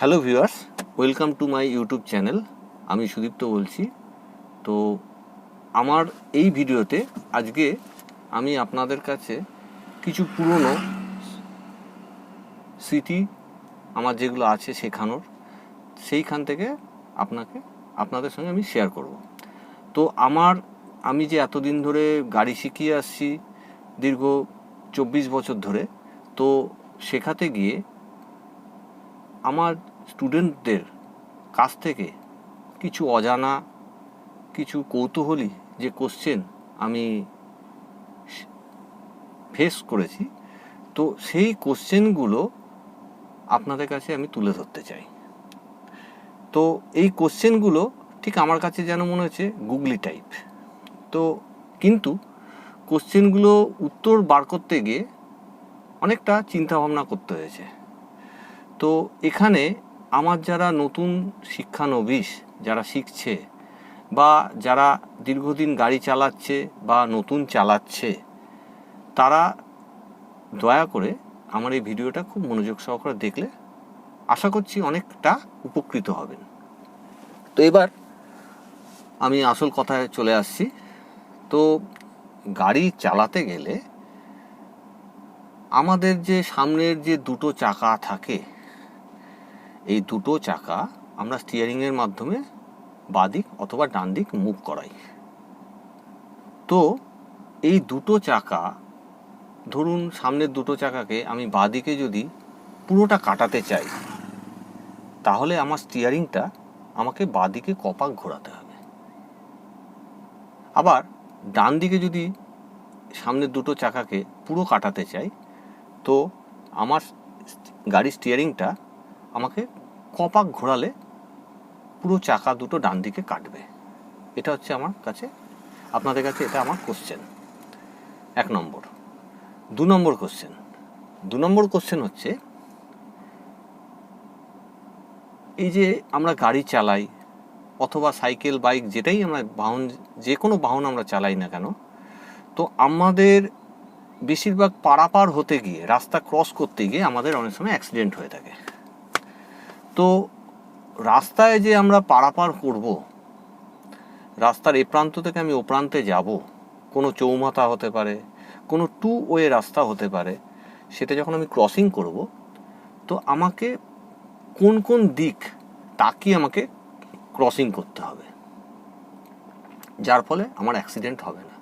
Hello viewers, welcome to my YouTube channel. আমি সুদীপ্ত বলছি। তো আমার এই ভিডিওতে আজকে আমি আপনাদের কাছে কিছু পুরনো স্মৃতি, আমার যেগুলো আছে শেখানোর, সেইখান থেকে আপনাকে, আপনাদের সঙ্গে আমি শেয়ার করব। তো আমার, আমি যে এতদিন ধরে গাড়ি শিখিয়ে আসছি, দীর্ঘ চব্বিশ বছর ধরে, তো শেখাতে গিয়ে আমার স্টুডেন্টদের কাছ থেকে কিছু অজানা, কিছু কৌতূহলী যে কোশ্চেন আমি ফেস করেছি, তো সেই কোশ্চেনগুলো আপনাদের কাছে আমি তুলে ধরতে চাই। তো এই কোশ্চেনগুলো ঠিক আমার কাছে যেন মনে হচ্ছে গুগলি টাইপ তো কিন্তু কোশ্চেনগুলো উত্তর বার করতে গিয়ে অনেকটা চিন্তা ভাবনা করতে হয়েছে। তো এখানে আমার যারা নতুন শিক্ষানবিশ যারা শিখছে বা যারা দীর্ঘদিন গাড়ি চালাচ্ছে বা নতুন চালাচ্ছে, তারা দয়া করে আমার এই ভিডিওটা খুব মনোযোগ সহকারে দেখলে আশা করছি অনেকটা উপকৃত হবেন। তো এবার আমি আসল কথায় চলে আসছি। তো গাড়ি চালাতে গেলে আমাদের যে সামনের যে দুটো চাকা থাকে এই দুটো চাকা আমরা স্টিয়ারিংয়ের মাধ্যমে বাদিক অথবা ডান দিক মুভ করাই। তো এই দুটো চাকা, ধরুন সামনের দুটো চাকাকে আমি বাদিকে যদি পুরোটা কাটাতে চাই, তাহলে আমার স্টিয়ারিংটা আমাকে বাদিকে কপাক ঘোরাতে হবে। আবার ডান দিকে যদি সামনের দুটো চাকাকে পুরো কাটাতে চাই, তো আমার গাড়ির স্টিয়ারিংটা আমাকে কপাক ঘোরালে পুরো চাকা দুটো ডান দিকে কাটবে। এটা হচ্ছে আমার কাছে, আপনাদের কাছে এটা আমার কোশ্চেন এক নম্বর। দু নম্বর কোশ্চেন দু নম্বর কোশ্চেন হচ্ছে, এই যে আমরা গাড়ি চালাই অথবা সাইকেল, বাইক যেটাই আমরা বাহন, যে কোনো বাহন আমরা চালাই না কেন, তো আমাদের বেশিরভাগ পারাপার হতে গিয়ে, রাস্তা ক্রস করতে গিয়ে আমাদের অনেক সময় অ্যাক্সিডেন্ট হয়ে থাকে। তো রাস্তায় যে আমরা পারাপার করব, রাস্তার এ প্রান্ত থেকে আমি ও প্রান্তে যাব, কোনো চৌমাথা হতে পারে, কোনো টু ওয়ে রাস্তা হতে পারে, সেটা যখন আমি ক্রসিং করব, তো আমাকে কোন কোন দিক তাকিয়ে আমাকে ক্রসিং করতে হবে। যার ফলে আমার অ্যাক্সিডেন্ট হবে না।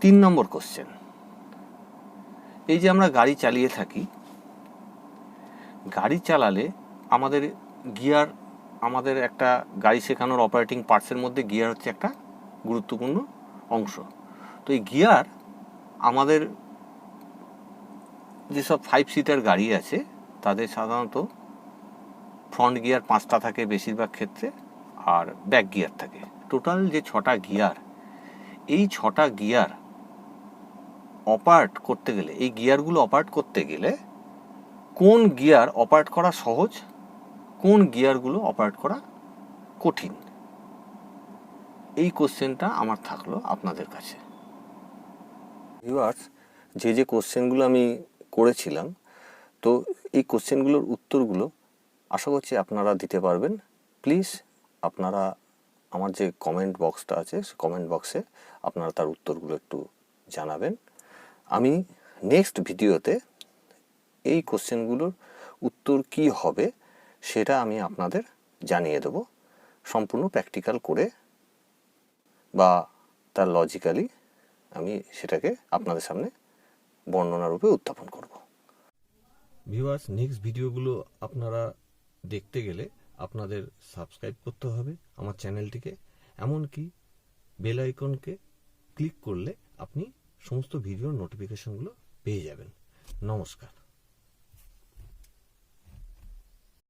তিন নম্বর কোশ্চেন এই যে আমরা গাড়ি চালিয়ে থাকি গাড়ি চালালে আমাদের গিয়ার, আমাদের একটা গাড়ি শেখানোর অপারেটিং পার্টসের মধ্যে গিয়ার হচ্ছে একটা গুরুত্বপূর্ণ অংশ। তো এই গিয়ার আমাদের যেসব ফাইভ সিটার গাড়ি আছে, তাদের সাধারণত ফ্রন্ট গিয়ার পাঁচটা থাকে বেশিরভাগ ক্ষেত্রে আর ব্যাক গিয়ার থাকে। টোটাল যে ছটা গিয়ার, এই ছটা গিয়ার অপারেট করতে গেলে, এই গিয়ারগুলো অপারেট করতে গেলে কোন গিয়ার অপারেট করা সহজ? কোন গিয়ারগুলো অপারেট করা কঠিন? এই কোশ্চেনটা আমার থাকল আপনাদের কাছে। ভিউয়ার্স, যে যে কোশ্চেনগুলো আমি করেছিলাম, তো এই কোশ্চেনগুলোর উত্তরগুলো আশা করছি আপনারা দিতে পারবেন। প্লিজ, আপনারা আমার যে কমেন্ট বক্সটা আছে, সে কমেন্ট বক্সে আপনারা তার উত্তরগুলো একটু জানাবেন। আমি নেক্সট ভিডিওতে এই কোশ্চেনগুলোর উত্তর কি হবে সেটা আমি আপনাদের জানিয়ে দেব সম্পূর্ণ প্র্যাকটিক্যাল করে বা তার লজিক্যালি আমি সেটাকে আপনাদের সামনে বর্ণনা রূপে উত্থাপন করব। ভিউয়ার্স নেক্সট ভিডিওগুলো আপনারা দেখতে গেলে আপনাদের সাবস্ক্রাইব করতে হবে আমার চ্যানেলটিকে এমনকি বেল আইকনকে ক্লিক করলে আপনি সমস্ত ভিডিওর নোটিফিকেশনগুলো পেয়ে যাবেন। নমস্কার।